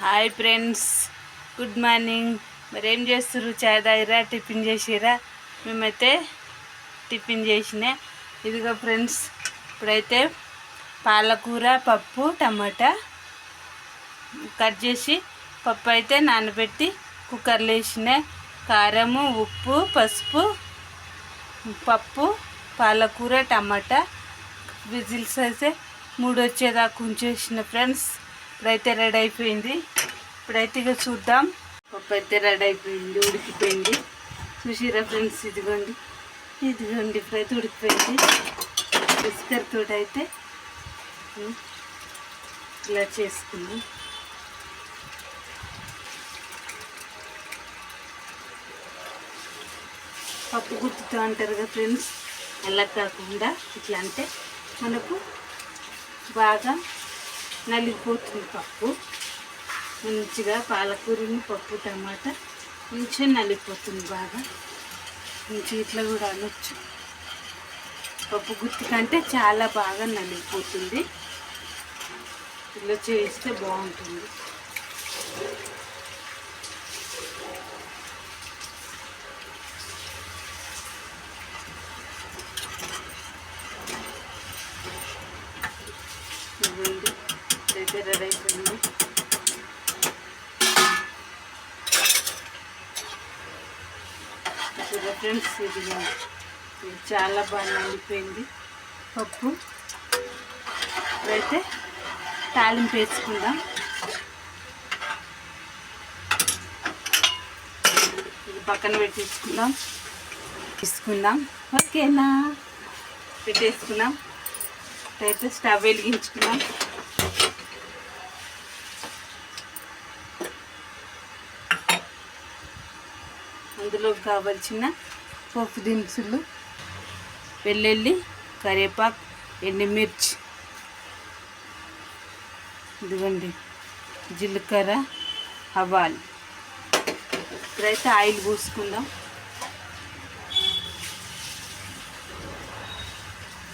Hi friends good morning. మరి ఏం చేస్తారు చాయ్ తాగిరా? టిఫిన్ చేసిరా? మేమైతే టిఫిన్ చేసిన. ఇదిగో ఫ్రెండ్స్ ఇప్పుడైతే పాలకూర పప్పు టమాటా కట్ చేసి పప్పు అయితే నానబెట్టి కుక్కర్లో వేసిన. కారము ఉప్పు పసుపు పప్పు పాలకూర టమాటా. విజిల్స్ అయితే మూడు వచ్చేదాకా ఉంచేసిన ఫ్రెండ్స్. ఇప్పుడైతే రెడీ అయిపోయింది. ఇప్పుడైతే ఇక చూద్దాం. పప్పు అయితే రెడీ అయిపోయింది ఉడికిపోయింది. చూసిరా ఫ్రెండ్స్ ఇదిగోండి. ఇదిగోండి ఇప్పుడైతే ఉడికిపోయింది. బిస్కర్తో అయితే ఇలా చేసుకుందాం. పప్పు గుర్తుతో అంటారు కదా ఫ్రెండ్స్ అలా కాకుండా ఇట్లా అంటే మనకు బాగా నలిగిపోతుంది పప్పు. మంచిగా పాలకూరని పప్పు టమాటా మంచిగా నలిగిపోతుంది బాగా. మంచిగా ఇట్లా కూడా అనొచ్చు. పప్పు గుత్తి కంటే చాలా బాగా నలిగిపోతుంది. ఇలా చేస్తే బాగుంటుంది ఇవ్వండి అయితే రెడీ అయిపోయింది చూడ ఫ్రెండ్స్ ఇది చాలా బాగా నిండిపోయింది. పప్పు. ఇప్పుడైతే తాలింపు వేసుకుందాం. ఇది పక్కన పెట్టేసుకుందాం. తీసుకుందాం. ఓకేనా? పెట్టేసుకున్నాం అయితే స్టవ్ వెలిగించుకున్నాం అందులో కావలసిన పప్పు దినుసులు వెల్లుల్లి కరివేపాకు ఎండుమిర్చి. ఇదిగోండి జీలకర్ర అవ్వాలి ఇప్పుడైతే ఆయిల్ పూసుకుందాం.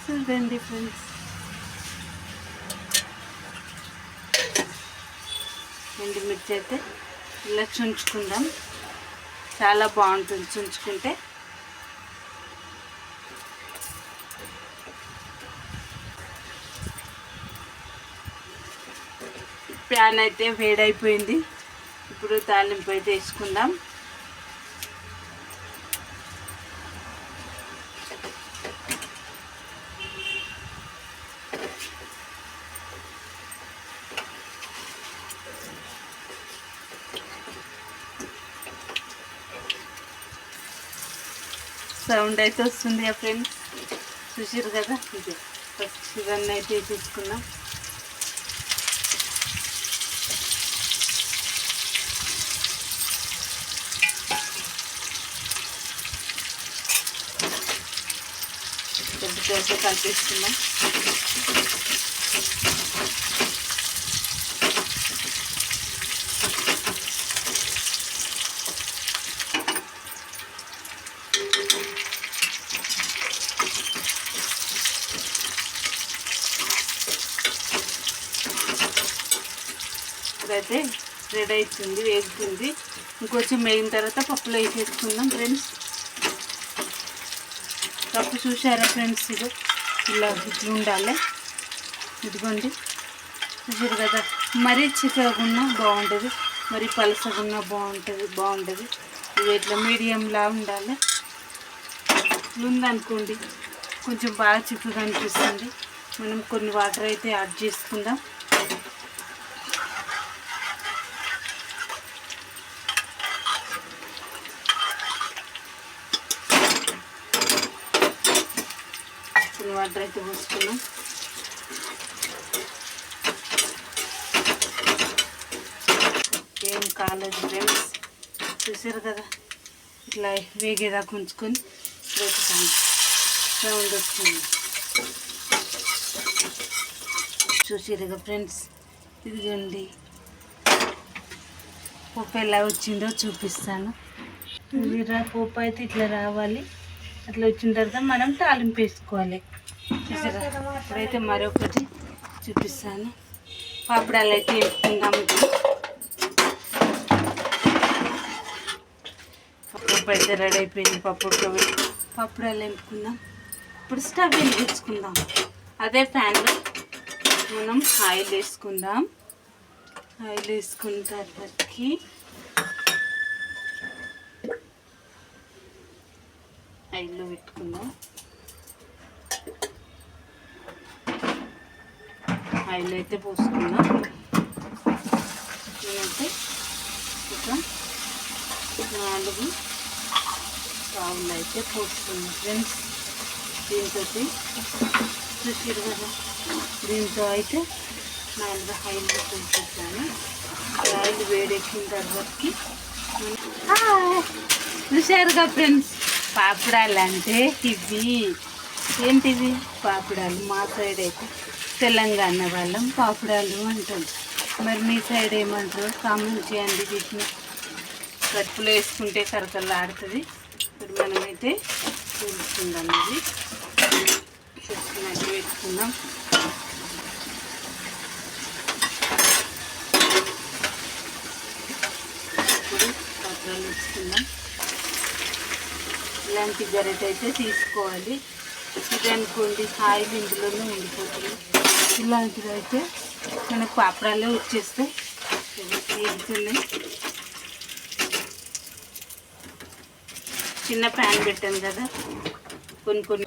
చూడండి ఫ్రెండ్స్. ఎండుమిర్చి అయితే ఇలా చుంచుకుందాం. చాలా బాగుంటుంది చుంచుకుంటే. ప్యాన్ అయితే వేడైపోయింది. ఇప్పుడు తాలింపు అయితే వేసుకుందాం. సౌండ్ అయితే వస్తుంది ఆ ఫ్రెండ్స్ చూసారు కదా? ఇది. ఫస్ట్ ఇవన్నీ అయితే తీసుకున్నాం కొద్దిగా అయితే ఇప్పుడైతే రెడీ అవుతుంది వేగుతుంది. ఇంకొంచెం వేగిన తర్వాత పప్పులో వేసేసుకుందాం ఫ్రెండ్స్. పప్పు చూసారా ఫ్రెండ్స్? ఇది ఇలా ఇట్లా ఉండాలి. ఇదిగోండి. చూసారు కదా? మరీ చిక్కగున్నా బాగుంటుంది. మరి పలసగున్నా బాగుంటుంది బాగుంటుంది. ఇది ఇట్లా మీడియంలా ఉండాలి. ఉందనుకోండి కొంచెం బాగా చిక్కగా అనిపిస్తుంది మనం కొన్ని వాటర్ అయితే యాడ్ చేసుకుందాం. కొన్ని వాటర్ అయితే పోసుకున్నాం. ఏం కాలేదు ఫ్రెండ్స్. చూసారు కదా? ఇట్లా వేగేదాకా ఉంచుకొని వేసుకుంది రౌండ్ వస్తుంది చూసారు కదా ఫ్రెండ్స్? ఇదిగోండి. పప్పు ఎలా వచ్చిందో చూపిస్తాను. ఇది రా పప్పు అయితే ఇట్లా రావాలి. అట్లా వచ్చిన తర్వాత మనం తాలింపు వేసుకోవాలి. అయితే ఇప్పుడైతే మరొకటి చూపిస్తాను. పాపడాలు అయితే వేసుకుందాం పప్పు అయితే రెడీ అయిపోయింది పప్పు ఉడకబెట్టి పప్పుడాలు వేపుకుందాం. ఇప్పుడు స్టవ్ వెలిగించుకుందాం అదే ప్యాన్లో మనం ఆయిల్ వేసుకుందాం. ఆయిల్ వేసుకున్న తర్వాతకి ఆయిల్లో పెట్టుకుందాం. ఆయిల్ అయితే పోసుకుందాం. నేనైతే ఒక నాలుగు పావులు అయితే పోసుకున్నాం ఫ్రెండ్స్ దీంతో చూసారు కదా? దీంతో అయితే నాలుగు ఆయిల్ పోసుకుంటాను ఆయిల్ వేడెక్కిన తర్వాతకి చూసారుగా ఫ్రెండ్స్? పాపడాలు అంటే ఇవి. ఏంటివి? పాపిడాలు. మా సైడ్ అయితే తెలంగాణ వాళ్ళం పాపిడాలు అంటాం. మరి మీ సైడ్ ఏమంటారు? కామెంట్ చేయండి వీటిని. కడుపులో వేసుకుంటే కరకల్లా ఆడుతుంది ఇప్పుడు మనమైతే చూసుకుందాం ఇది. చూసుకున్నట్టు పెట్టుకుందాం. ఇప్పుడు పాత్రలు వేసుకుందాం. ఇలాంటి గరిట అయితే తీసుకోవాలి. ఇది అనుకోండి ఆయిల్ ఇందులోనే ఉండిపోతుంది ఇలాంటిదైతే అయితే మనకు పాపడాలే వచ్చేస్తాయి. చిన్న ప్యాన్ పెట్టాను కదా. కొన్ని కొన్ని